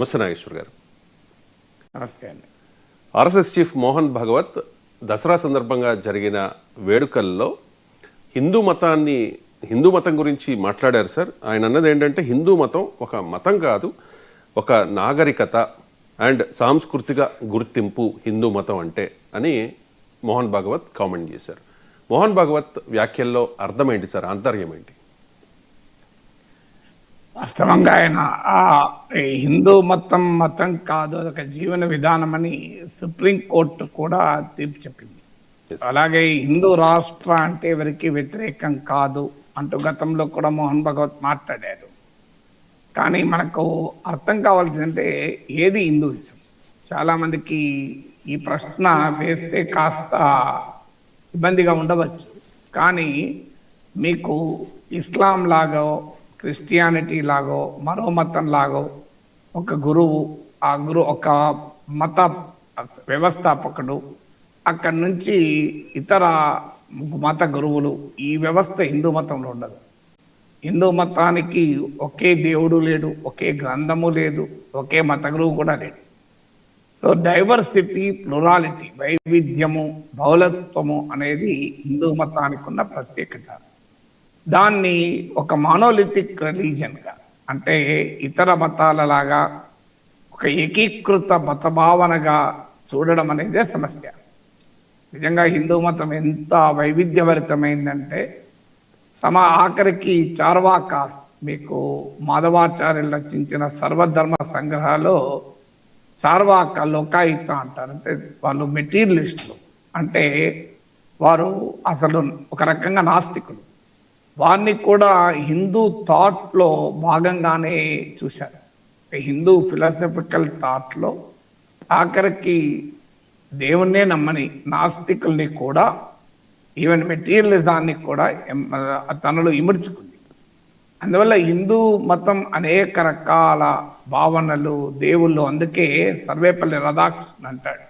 నమస్తే నాగేశ్వర్ గారు. నమస్తే అండి. ఆర్ఎస్ఎస్ చీఫ్ మోహన్ భగవత్ దసరా సందర్భంగా జరిగిన వేడుకల్లో హిందూ మతాన్ని హిందూ మతం గురించి మాట్లాడారు సార్. ఆయన అన్నది ఏంటంటే హిందూ మతం ఒక మతం కాదు ఒక నాగరికత అండ్ సాంస్కృతిక గుర్తింపు హిందూ మతం అంటే అని మోహన్ భాగవత్ కామెంట్ చేశారు. మోహన్ భాగవత్ వ్యాఖ్యల్లో అర్థం ఏంటి సార్? ఆంతర్యం ఏంటి? వాస్తవంగా ఆయన ఆ హిందూ మతం మతం కాదు అదొక జీవన విధానం అని సుప్రీంకోర్టు కూడా తీర్పు చెప్పింది. అలాగే హిందూ రాష్ట్ర అంటే ఎవరికి వ్యతిరేకం కాదు అంటూ గతంలో కూడా మోహన్ భగవత్ మాట్లాడారు. కానీ మనకు అర్థం కావాల్సిందంటే ఏది హిందూయిజం? చాలా మందికి ఈ ప్రశ్న వేస్తే కాస్త ఇబ్బందిగా ఉండవచ్చు. కానీ మీకు ఇస్లాం లాగో క్రిస్టియానిటీ లాగో మరో మతం లాగో ఒక గురువు ఆ గురు ఒక మత వ్యవస్థాపకుడు అక్కడి నుంచి ఇతర మత గురువులు ఈ వ్యవస్థ హిందూ మతంలో ఉండదు. హిందూ మతానికి ఒకే దేవుడు లేడు ఒకే గ్రంథము లేదు ఒకే మత గురువు కూడా లేడు. సో డైవర్సిటీ ప్లురాలిటీ వైవిధ్యము బౌలత్వము అనేది హిందూ మతానికి ఉన్న ప్రత్యేకత. దాన్ని ఒక మానోలిథిక్ రిలీజన్గా అంటే ఇతర మతాలలాగా ఒక ఏకీకృత మత భావనగా చూడడం అనేదే సమస్య. నిజంగా హిందూ మతం ఎంత వైవిధ్యభరితమైందంటే సమ ఆఖరికి చార్వాకాస్ మీకు మాధవాచార్యులు రచించిన సర్వధర్మ సంగ్రహాలో చార్వాక లోకాయుత అంటారు. అంటే వాళ్ళు మెటీరియలిస్టులు. అంటే వారు అసలు ఒక రకంగా నాస్తికులు. వారిని కూడా హిందూ థాట్లో భాగంగానే చూశారు. హిందూ ఫిలాసఫికల్ థాట్లో ఆఖరికి దేవుణ్ణే నమ్మని నాస్తికుల్ని కూడా ఈవెన్ మెటీరియలిజాన్ని కూడా తనలో ఇమర్చుకుంది అందువల్ల హిందూ మతం అనేక రకాల భావనలు దేవుళ్ళు అందుకే సర్వేపల్లి రాధాకృష్ణ అంటాడు.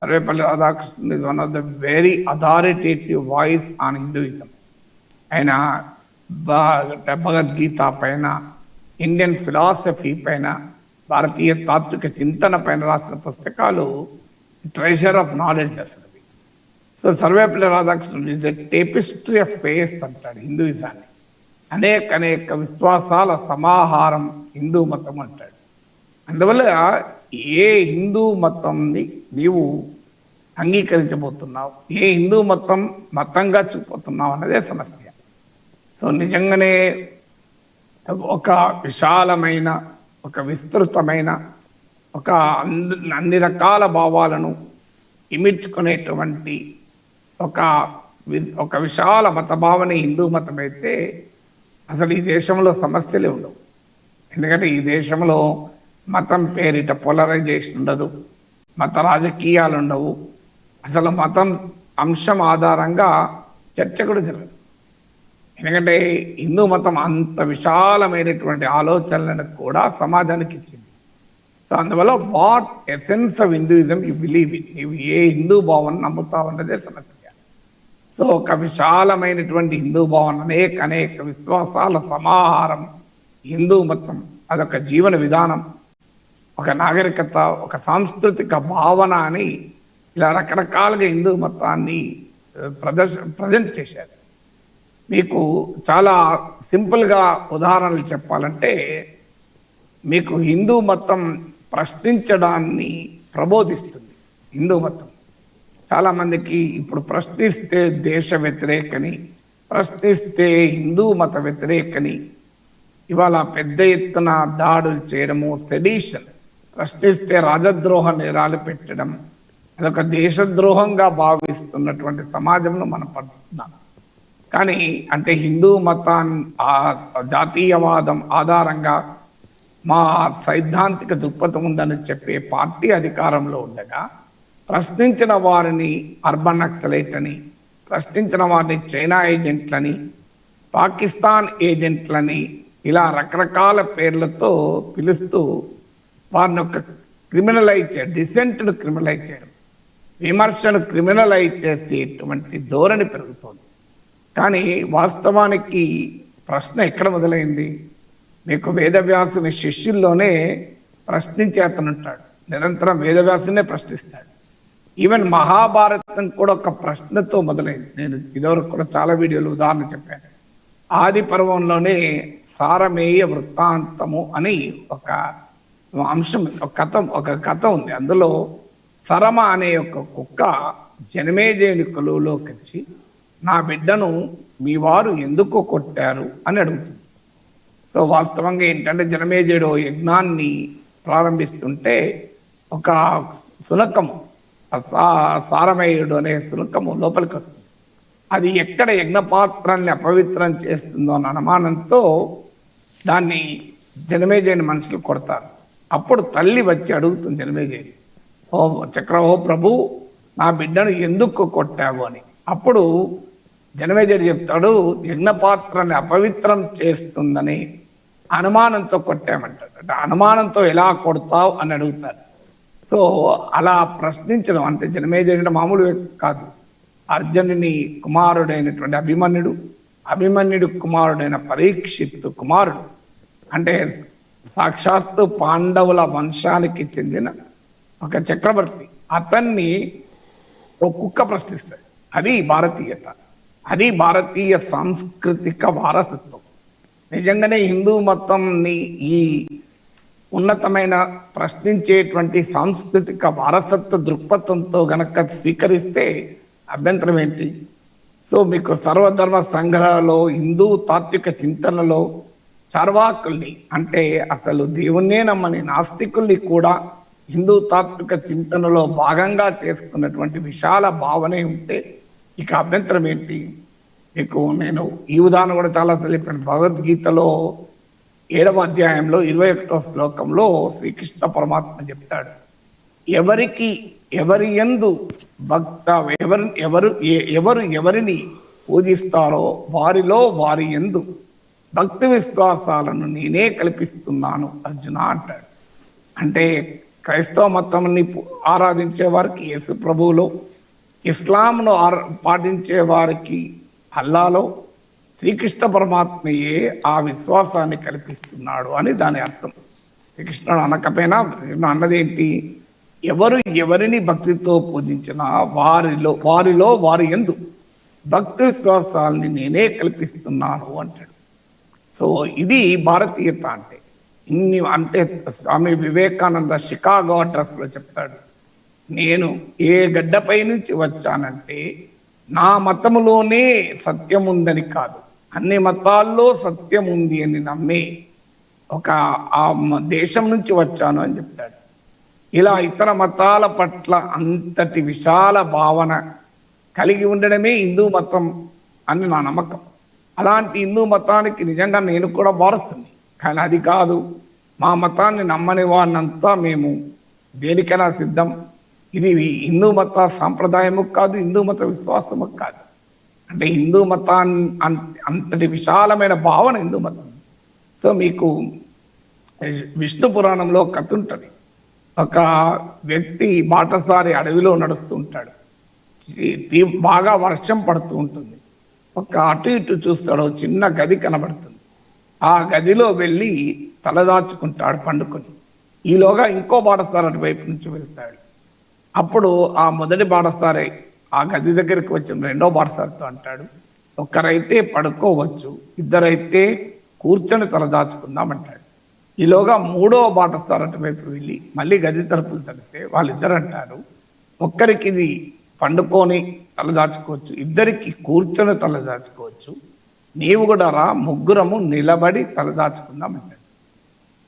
Sarvepalli Radhakrishna is one of the very authoritative voice on Hinduism ఆయన భ- భగవద్గీత పైన ఇండియన్ ఫిలాసఫీ పైన భారతీయ తాత్విక చింతన పైన రాసిన పుస్తకాలు ట్రెజర్ ఆఫ్ నాలెడ్జ్ అసలు. So Sarvepalli రాధాకృష్ణుడు is the tapestry of faith అంటాడు హిందూయిజాన్ని. అనేక అనేక విశ్వాసాల సమాహారం హిందూ మతం అంటాడు. అందువల్ల ఏ హిందూ మతంని నీవు అంగీకరించబోతున్నావు ఏ హిందూ మతం మతంగా చూపోతున్నావు అన్నదే సమస్య. సో నిజంగానే ఒక విశాలమైన ఒక విస్తృతమైన ఒక అంద- అన్ని రకాల భావాలను ఇమిడ్చుకునేటువంటి ఒక వి- ఒక విశాల మత భావన హిందూ మతం అయితే అసలు ఈ దేశంలో సమస్యలే ఉండవు. ఎందుకంటే ఈ దేశంలో మతం పేరిట పోలరైజేషన్ ఉండదు మత రాజకీయాలు ఉండవు అసలు మతం అంశం ఆధారంగా చర్చ కూడా జరగదు. ఎందుకంటే హిందూ మతం అంత విశాలమైనటువంటి ఆలోచనలను కూడా సమాజానికి ఇచ్చింది. సో అందువల్ల what essence of Hinduism you believe in నీవు ఏ హిందూ భావన నమ్ముతావు అన్నదే సమస్య. సో ఒక విశాలమైనటువంటి హిందూ భావన అనేక అనేక విశ్వాసాల సమాహారం హిందూ మతం అదొక జీవన విధానం ఒక నాగరికత ఒక సాంస్కృతిక భావన అని ఇలా రకరకాలుగా హిందూ మతాన్ని ప్రదర్శ ప్రజెంట్ చేశారు. మీకు చాలా సింపుల్గా ఉదాహరణలు చెప్పాలంటే మీకు హిందూ మతం ప్రశ్నించడాన్ని ప్రబోధిస్తుంది. హిందూ మతం. చాలామందికి ఇప్పుడు ప్రశ్నిస్తే దేశ వ్యతిరేకని ప్రశ్నిస్తే హిందూ మత వ్యతిరేకని ఇవాళ పెద్ద ఎత్తున దాడులు చేయడము సెడిషన్ ప్రశ్నిస్తే రాజద్రోహ నేరాలు పెట్టడం అదొక దేశద్రోహంగా భావిస్తున్నటువంటి సమాజంలో మనం పడుతున్నాం. కానీ అంటే హిందూ మతాన్ ఆ జాతీయవాదం ఆధారంగా మా సైద్ధాంతిక దృక్పథం ఉందని చెప్పే పార్టీ అధికారంలో ఉండగా ప్రశ్నించిన వారిని అర్బన్ నక్సలైట్ అని ప్రశ్నించిన వారిని చైనా ఏజెంట్లని పాకిస్తాన్ ఏజెంట్లని ఇలా రకరకాల పేర్లతో పిలుస్తూ వారిని ఒక క్రిమినలైజ్ చేయడం డిసెంట్ను క్రిమినలైజ్ చేయడం విమర్శను క్రిమినలైజ్ చేసేటువంటి ధోరణి పెరుగుతోంది. కానీ వాస్తవానికి ప్రశ్న ఎక్కడ మొదలైంది? మీకు వేదవ్యాసుని శిష్యుల్లోనే ప్రశ్నించే నిరంతరం వేదవ్యాసునే ప్రశ్నిస్తాడు. ఈవెన్ మహాభారతం కూడా ఒక ప్రశ్నతో మొదలైంది. నేను ఇదివరకు కూడా చాలా వీడియోలు ఉదాహరణ చెప్పాను. ఆది పర్వంలోనే సారమేయ వృత్తాంతము అని ఒక అంశం ఒక కథ ఒక కథ ఉంది. అందులో సరమ అనే ఒక కుక్క జనమేజయుని కొలువులోకి వచ్చి నా బిడ్డను మీ వారు ఎందుకు కొట్టారు అని అడుగుతుంది. సో వాస్తవంగా ఏంటంటే జనమేజయుడు యజ్ఞాన్ని ప్రారంభిస్తుంటే ఒక సునకము సారమేయుడు అనే సునకము లోపలికి వస్తుంది. అది ఎక్కడ యజ్ఞపాత్రాన్ని అపవిత్రం చేస్తుందో అన్న అనుమానంతో దాన్ని జనమేజయుని మనుషులు కొడతారు. అప్పుడు తల్లి వచ్చి అడుగుతుంది జనమేజయుని ఓ చక్ర ఓ ప్రభు నా బిడ్డను ఎందుకు కొట్టావు అని. అప్పుడు జనమేజయుడు చెప్తాడు యజ్ఞపాత్రాన్ని అపవిత్రం చేస్తుందని అనుమానంతో కొట్టామంటాడు. అంటే అనుమానంతో ఎలా కొడతావు అని అడుగుతాడు. సో అలా ప్రశ్నించడం అంటే జనమేజయుడు మామూలు కాదు. అర్జునుని కుమారుడైనటువంటి అభిమన్యుడు అభిమన్యుడు కుమారుడైన పరీక్షిత్తు కుమారుడు. అంటే సాక్షాత్తు పాండవుల వంశానికి చెందిన ఒక చక్రవర్తి. అతన్ని ఒక కుక్క ప్రశ్నిస్తాడు. అది భారతీయత. అది భారతీయ సాంస్కృతిక వారసత్వం. నిజంగానే హిందూ మతంని ఈ ఉన్నతమైన ప్రశ్నించేటువంటి సాంస్కృతిక వారసత్వ దృక్పథంతో గనక స్వీకరిస్తే అభ్యంతరం ఏంటి? సో మీకు సర్వధర్మ సంగ్రహలో హిందూ తాత్విక చింతనలో చర్వాకుల్ని అంటే అసలు దేవుణ్ణే నమ్మని నాస్తికుల్ని కూడా హిందూ తాత్విక చింతనలో భాగంగా చేసుకున్నటువంటి విశాల భావనే ఉంటే ఇక అభ్యంతరం ఏంటి? మీకు నేను ఈ ఉదాహరణ కూడా చాలా చెప్పాను. భగవద్గీతలో ఏడవ అధ్యాయంలో ఇరవై ఒకటో శ్లోకంలో శ్రీకృష్ణ పరమాత్మ చెప్తాడు. ఎవరికి ఎవరి ఎందు భక్త ఎవరి ఎవరు ఎవరు ఎవరిని పూజిస్తారో వారిలో వారి ఎందు భక్తి విశ్వాసాలను నేనే కల్పిస్తున్నాను అర్జున అంటాడు. అంటే క్రైస్తవ మతంని ఆరాధించే వారికి యేసు ప్రభువులో ఇస్లాంను పాటించే వారికి అల్లాలో శ్రీకృష్ణ పరమాత్మయే ఆ విశ్వాసాన్ని కల్పిస్తున్నాడు అని దాని అర్థం. శ్రీకృష్ణుడు అనకపోయినా కృష్ణుడు అన్నదేంటి? ఎవరు ఎవరిని భక్తితో పూజించినా వారిలో వారిలో వారి ఎందు భక్తి విశ్వాసాలని నేనే కల్పిస్తున్నాను అంటాడు. సో ఇది భారతీయత అంటే. ఇన్ని అంటే స్వామి వివేకానంద షికాగో అడ్రస్లో చెప్తాడు. నేను ఏ గడ్డపై నుంచి వచ్చానంటే నా మతములోనే సత్యం ఉందని కాదు. అన్ని మతాల్లో సత్యం ఉంది అని నమ్మి ఒక ఆ దేశం నుంచి వచ్చాను అని చెప్తాడు. ఇలా ఇతర మతాల పట్ల అంతటి విశాల భావన కలిగి ఉండడమే హిందూ మతం అని నా నమ్మకం. అలాంటి హిందూ మతానికి నిజంగా నేను కూడా వారసుని. కానీ అది కాదు మా మతాన్ని నమ్మని వాడినంతా మేము దేనికైనా సిద్ధం. ఇది హిందూ మత సాంప్రదాయము కాదు హిందూ మత విశ్వాసము కాదు. అంటే హిందూ మతాన్ని అంతటి విశాలమైన భావన హిందూ మతం. సో మీకు విష్ణు పురాణంలో కథ ఉంటుంది. ఒక వ్యక్తి బాటసారి అడవిలో నడుస్తూ ఉంటాడు. బాగా వర్షం పడుతూ ఉంటుంది. ఒక అటు ఇటు చూస్తాడు చిన్న గది కనబడుతుంది. ఆ గదిలో వెళ్ళి తలదాచుకుంటాడు పండుకొని. ఈలోగా ఇంకో బాటసారి అటువైపు నుంచి వెళ్తాడు. అప్పుడు ఆ మొదటి బాటసారి ఆ గది దగ్గరికి వచ్చిన రెండో బాటసారితో అంటాడు ఒక్కరైతే పడుకోవచ్చు ఇద్దరైతే కూర్చొని తలదాచుకుందాం అంటాడు. ఈలోగా మూడో బాటసారటి వైపు వెళ్ళి మళ్ళీ గది తలుపులు తడితే వాళ్ళిద్దరు అంటారు ఒక్కరికి ఇది పండుకొని తలదాచుకోవచ్చు ఇద్దరికి కూర్చొని తలదాచుకోవచ్చు నీవు కూడా రా ముగ్గురము నిలబడి తలదాచుకుందాం అంటాడు.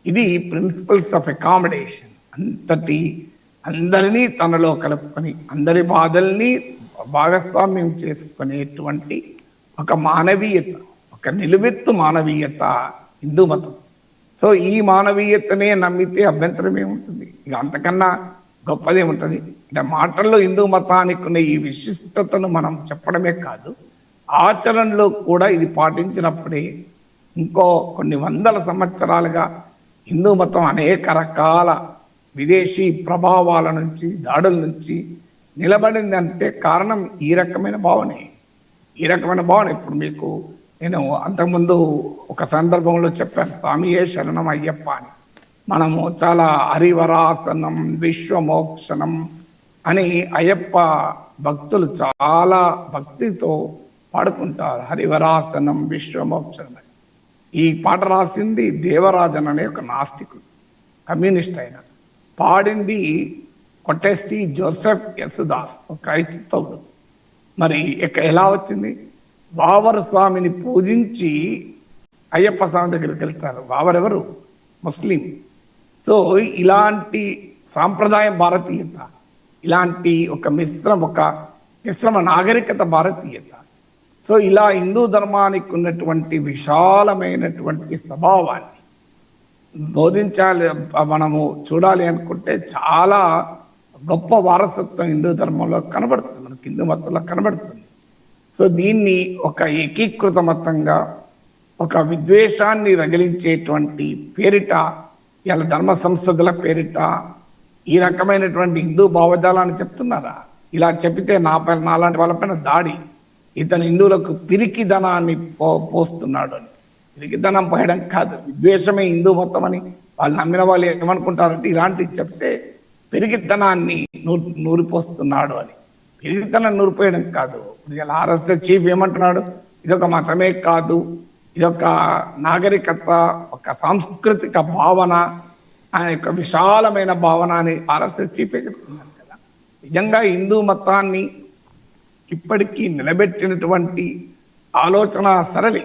ఇది ప్రిన్సిపల్స్ ఆఫ్ అకామిడేషన్ అంతటి అందరినీ తనలో కలుపుకొని అందరి బాధల్ని భాగస్వామ్యం చేసుకునేటువంటి ఒక మానవీయత ఒక నిలువెత్తు మానవీయత హిందూ మతం. సో ఈ మానవీయతనే నమ్మితే అభ్యంతరం ఏముంటుంది? ఇక అంతకన్నా గొప్పది ఉంటుంది. అంటే మాటల్లో హిందూ మతానికి ఉన్న ఈ విశిష్టతను మనం చెప్పడమే కాదు ఆచరణలో కూడా ఇది పాటించినప్పుడే ఇంకో కొన్ని వందల సంవత్సరాలుగా హిందూ మతం అనేక రకాల విదేశీ ప్రభావాల నుంచి దాడుల నుంచి నిలబడింది అంటే కారణం ఈ రకమైన భావనే. ఈ రకమైన భావన. ఇప్పుడు మీకు నేను అంతకుముందు ఒక సందర్భంలో చెప్పాను స్వామియే శరణం అయ్యప్ప అని. మనము చాలా హరివరాసనం విశ్వమోక్షణం అని అయ్యప్ప భక్తులు చాలా భక్తితో పాడుకుంటారు. హరివరాసనం విశ్వమోక్షణం అని. ఈ పాట రాసింది దేవరాజన్ అనే ఒక నాస్తికుడు కమ్యూనిస్ట్ అయిన పాడింది కొట్టేసి జోసెఫ్ యసుదాస్ ఒక క్రైస్తవుడు. మరి ఇక ఎలా వచ్చింది? వావర్ స్వామిని పూజించి అయ్యప్ప స్వామి దగ్గరికి వెళ్తారు. వావర్ ఎవరు ముస్లిం. సో ఇలాంటి సాంప్రదాయం భారతీయత ఇలాంటి ఒక మిశ్రమ ఒక మిశ్రమ నాగరికత భారతీయత. సో ఇలా హిందూ ధర్మానికి ఉన్నటువంటి విశాలమైనటువంటి స్వభావాన్ని బోధించాలి మనము చూడాలి అనుకుంటే చాలా గొప్ప వారసత్వం హిందూ ధర్మంలో కనబడుతుంది మనకి హిందూ మతంలో కనబడుతుంది. సో దీన్ని ఒక ఏకీకృత మతంగా ఒక విద్వేషాన్ని రగిలించేటువంటి పేరిట ఇలా ధర్మ సంస్థల పేరిట ఈ రకమైనటువంటి హిందూ భావజాలాన్ని చెప్తున్నారా? ఇలా చెప్తే నా పైన నాలాంటి వాళ్ళపైన దాడి. ఇతను హిందువులకు పిరికి ధనాన్ని పో పోస్తున్నాడు అని. పిరికిధనం పోయడం కాదు. విద్వేషమే హిందూ మొత్తం అని వాళ్ళు నమ్మిన వాళ్ళు ఏమనుకుంటారంటే ఇలాంటివి చెప్తే పెరిగితనాన్ని నూరు నూరిపోస్తున్నాడు అని. పెరిగితనం నూరిపోయడం కాదు. ఇలా ఆర్ఎస్ఎస్ చీఫ్ ఏమంటున్నాడు? ఇదొక మతమే కాదు. ఇదొక నాగరికత ఒక సాంస్కృతిక భావన ఆయన యొక్క విశాలమైన భావన అని ఆర్ఎస్ఎస్ చీఫ్ చెప్తున్నారు కదా. నిజంగా హిందూ మతాన్ని ఇప్పటికీ నిలబెట్టినటువంటి ఆలోచన సరళి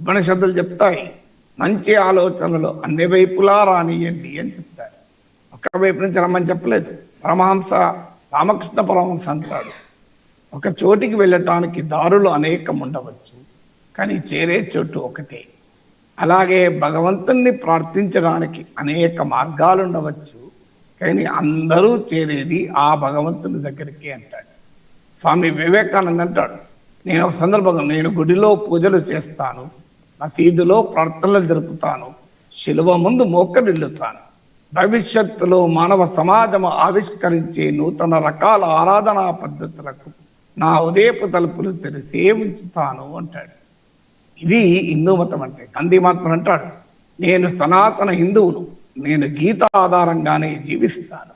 ఉపనిషత్తులు చెప్తాయి. మంచి ఆలోచనలు అన్ని వైపులా రానియండి అని చెప్తాయి ఒక్క వైపు నుంచి రమ్మని చెప్పలేదు. పరమహంస రామకృష్ణ పరమహంస అంటాడు. ఒక చోటికి వెళ్ళటానికి దారులు అనేకం ఉండవచ్చు. కానీ చేరే చోటు ఒకటే. అలాగే భగవంతుణ్ణి ప్రార్థించడానికి అనేక మార్గాలు ఉండవచ్చు. కానీ అందరూ చేరేది ఆ భగవంతుని దగ్గరికి అంటాడు. స్వామి వివేకానంద అంటాడు. నేను ఒక సందర్భంగా నేను గుడిలో పూజలు చేస్తాను. మసీదులో ప్రార్థనలు జరుపుతాను. శిలువ ముందు మోకరిల్లుతాను. భవిష్యత్తులో మానవ సమాజం ఆవిష్కరించే నూతన రకాల ఆరాధనా పద్ధతులకు నా ఉదయపు తలుపులు తెరిసే ఉంచుతాను అంటాడు. ఇది హిందూ మతం అంటే గాంధీ మాత్రం అంటాడు నేను సనాతన హిందువును నేను గీత ఆధారంగానే జీవిస్తాను.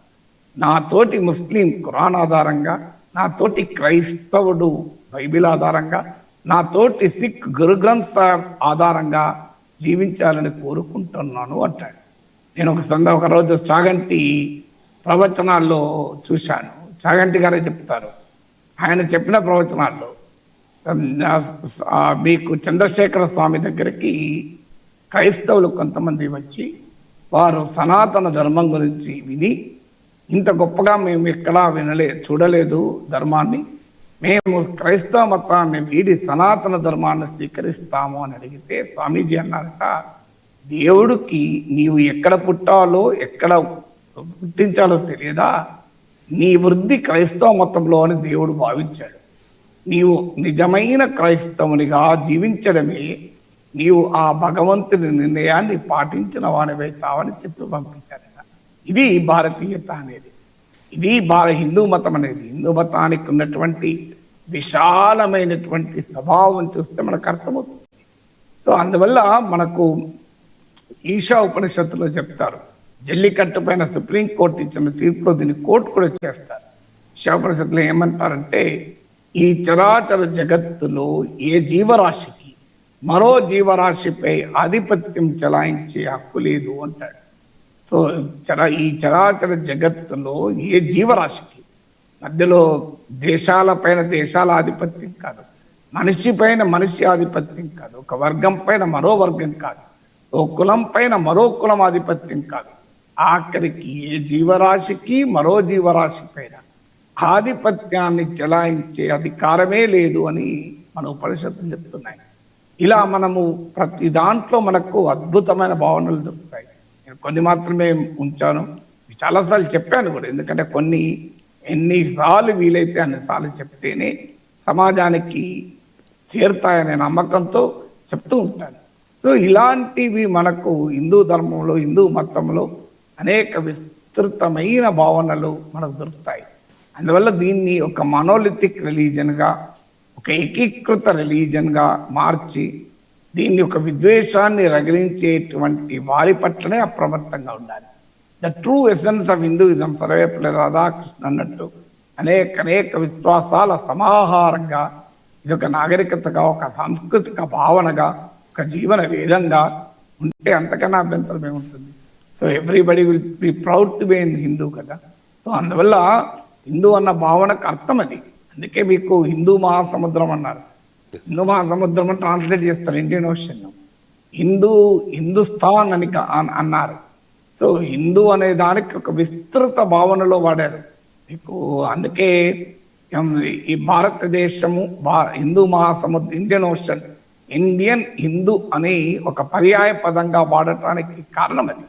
నా తోటి ముస్లిం ఖురాన్ ఆధారంగా నా తోటి క్రైస్తవుడు బైబిల్ ఆధారంగా నా తోటి సిక్ గురుగ్రంథ సాహెబ్ ఆధారంగా జీవించాలని కోరుకుంటున్నాను అంటాడు. నేను ఒక సంద ఒకరోజు చాగంటి ప్రవచనాల్లో చూశాను. చాగంటి గారే చెప్తారు. ఆయన చెప్పిన ప్రవచనాల్లో మీకు చంద్రశేఖర స్వామి దగ్గరికి క్రైస్తవులు కొంతమంది వచ్చి వారు సనాతన ధర్మం గురించి విని ఇంత గొప్పగా మేము ఎక్కడా వినలే చూడలేదు ధర్మాన్ని మేము క్రైస్తవ మతాన్ని వీడి సనాతన ధర్మాన్ని స్వీకరిస్తాము అని అడిగితే స్వామీజీ అన్నారట దేవుడికి నీవు ఎక్కడ పుట్టాలో ఎక్కడ పుట్టించాలో తెలియదా? నీ వృద్ధి క్రైస్తవ మతంలో అని దేవుడు భావించాడు. నీవు నిజమైన క్రైస్తవునిగా జీవించడమే నీవు ఆ భగవంతుని నిర్ణయాన్ని పాటించిన వాడివైతావని చెప్పి పంపించారట. ఇది భారతీయత అనేది. ఇది భార హిందూ మతం అనేది. హిందూ మతానికి ఉన్నటువంటి విశాలమైనటువంటి స్వభావం చూస్తే మనకు అర్థమవుతుంది. సో అందువల్ల మనకు ఈశా ఉపనిషత్తులో చెప్తారు జల్లికట్టు పైన సుప్రీంకోర్టు ఇచ్చిన తీర్పులో దీన్ని కోర్టు కూడా చేస్తారు. ఈశా ఉపనిషత్తులో ఏమంటారంటే ఈ చరాచర జగత్తులో ఏ జీవరాశికి మరో జీవరాశిపై ఆధిపత్యం చెలాయించే హక్కు లేదు అంటాడు. సో చర ఈ చరాచర జగత్తులో ఏ జీవరాశికి? మధ్యలో దేశాల పైన దేశాల ఆధిపత్యం కాదు. మనిషి పైన మనిషి ఆధిపత్యం కాదు. ఒక వర్గం పైన మరో వర్గం కాదు. ఓ కులం పైన మరో కులం ఆధిపత్యం కాదు. ఆఖరికి ఏ జీవరాశికి మరో జీవరాశి పైన ఆధిపత్యాన్ని చెలాయించే అధికారమే లేదు అని మన ఉపనిషత్తులు చెప్తున్నాయి. ఇలా మనము ప్రతి దాంట్లో మనకు అద్భుతమైన భావనలు దొరుకుతాయి. కొన్ని మాత్రమే ఉంచాను. చాలాసార్లు చెప్పాను కూడా ఎందుకంటే కొన్ని ఎన్నిసార్లు వీలైతే అన్నిసార్లు చెప్తేనే సమాజానికి చేరుతాయనే నమ్మకంతో చెప్తూ ఉంటాను. సో ఇలాంటివి మనకు హిందూ ధర్మంలో హిందూ మతంలో అనేక విస్తృతమైన భావనలు మనకు దొరుకుతాయి. అందువల్ల దీన్ని ఒక మనోలిథిక్ రిలీజన్గా ఒక ఏకీకృత రిలీజన్గా మార్చి దీన్ని ఒక విద్వేషాన్ని రగిలించేటువంటి వారి పట్లనే అప్రమత్తంగా ఉండాలి. The true essence of Hinduism Sarvepalli Radhakrishna అన్నట్టు అనేక అనేక విశ్వాసాల సమాహారంగా ఇది ఒక నాగరికతగా ఒక సాంస్కృతిక భావనగా ఒక జీవన వేదంగా ఉంటే అంతకన్నా అభ్యంతరం ఏముంటుంది? So everybody will be proud to be in Hindu కదా. సో అందువల్ల హిందూ అన్న భావనకు అర్థం అది. అందుకే మీకు హిందూ మహాసముద్రం అన్నారు. హిందూ మహాసముద్రం అని ట్రాన్స్లేట్ చేస్తారు ఇండియన్ ఓషన్ హిందూ హిందుస్థాన్ అని అన్నారు. సో హిందూ అనే దానికి ఒక విస్తృత భావనలో వాడారు. మీకు అందుకే ఈ భారతదేశము భా హిందూ మహాసముద్ర ఇండియన్ ఓషన్ ఇండియన్ హిందూ అని ఒక పర్యాయ పదంగా వాడటానికి కారణం అది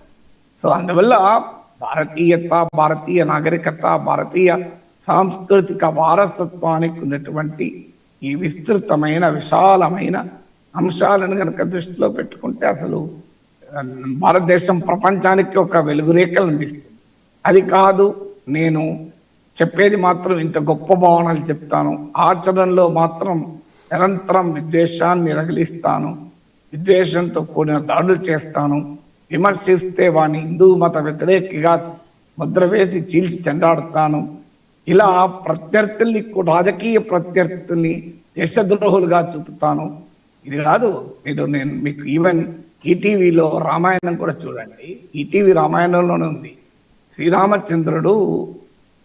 సో అందువల్ల భారతీయత భారతీయ నాగరికత భారతీయ సాంస్కృతిక వారసత్వానికి ఉన్నటువంటి ఈ విస్తృతమైన విశాలమైన అంశాలను కనుక దృష్టిలో పెట్టుకుంటే అసలు భారతదేశం ప్రపంచానికి ఒక వెలుగురేఖలు అందిస్తుంది. అది కాదు నేను చెప్పేది మాత్రం ఇంత గొప్ప భావనలు చెప్తాను. ఆచరణలో మాత్రం నిరంతరం విద్వేషాన్ని రగిలిస్తాను. విద్వేషంతో కూడిన దాడులు చేస్తాను. విమర్శిస్తే వాని హిందూ మత వ్యతిరేకిగా ముద్ర వేసి చీల్చి చెండాడుతాను. ఇలా ప్రత్యర్థుల్ని కూడా రాజకీయ ప్రత్యర్థుల్ని దేశద్రోహులుగా చూపుతాను. ఇది కాదు మీరు నేను మీకు ఈవెన్ ఈటీవీలో రామాయణం కూడా చూడండి. ఈటీవీ రామాయణంలోనే ఉంది. శ్రీరామచంద్రుడు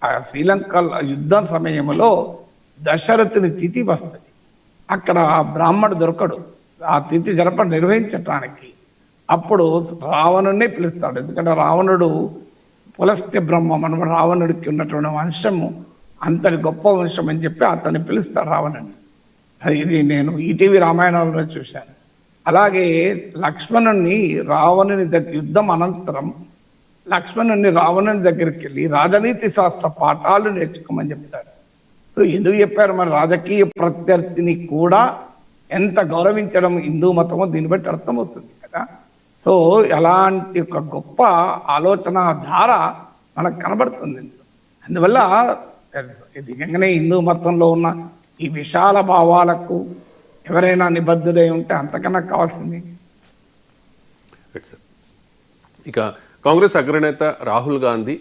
ఆ శ్రీలంక యుద్ధ సమయంలో దశరథుని తిథి వస్తుంది. అక్కడ బ్రాహ్మడు దొరకడు. ఆ తిథి జరప నిర్వహించటానికి అప్పుడు రావణుడినే పిలుస్తాడు. ఎందుకంటే రావణుడు పులస్త్య బ్రహ్మ మన రావణుడికి ఉన్నటువంటి వంశము అంతటి గొప్ప వంశం అని చెప్పి అతన్ని పిలుస్తాడు రావణుడిని అది ఇది నేను ఈటీవీ రామాయణంలో చూశాను. అలాగే లక్ష్మణుని రావణుని దగ్గర యుద్ధం అనంతరం లక్ష్మణుని రావణుని దగ్గరికి వెళ్ళి రాజనీతి శాస్త్ర పాఠాలు నేర్చుకోమని చెప్తారు సో ఎందుకు చెప్పారు మరి? రాజకీయ ప్రత్యర్థిని కూడా ఎంత గౌరవించడం హిందూ మతమో దీన్ని బట్టి అర్థమవుతుంది కదా. సో ఎలాంటి ఒక గొప్ప ఆలోచన ధార మనకు కనబడుతుంది. అందువల్ల ఇది నిజంగానే హిందూ మతంలో ఉన్న ఈ విశాల భావాలకు ఎవరైనా నిబద్ధుడై ఉంటే అంతకన్నా కావాల్సింది? ఇక కాంగ్రెస్ అగ్రనేత రాహుల్ గాంధీ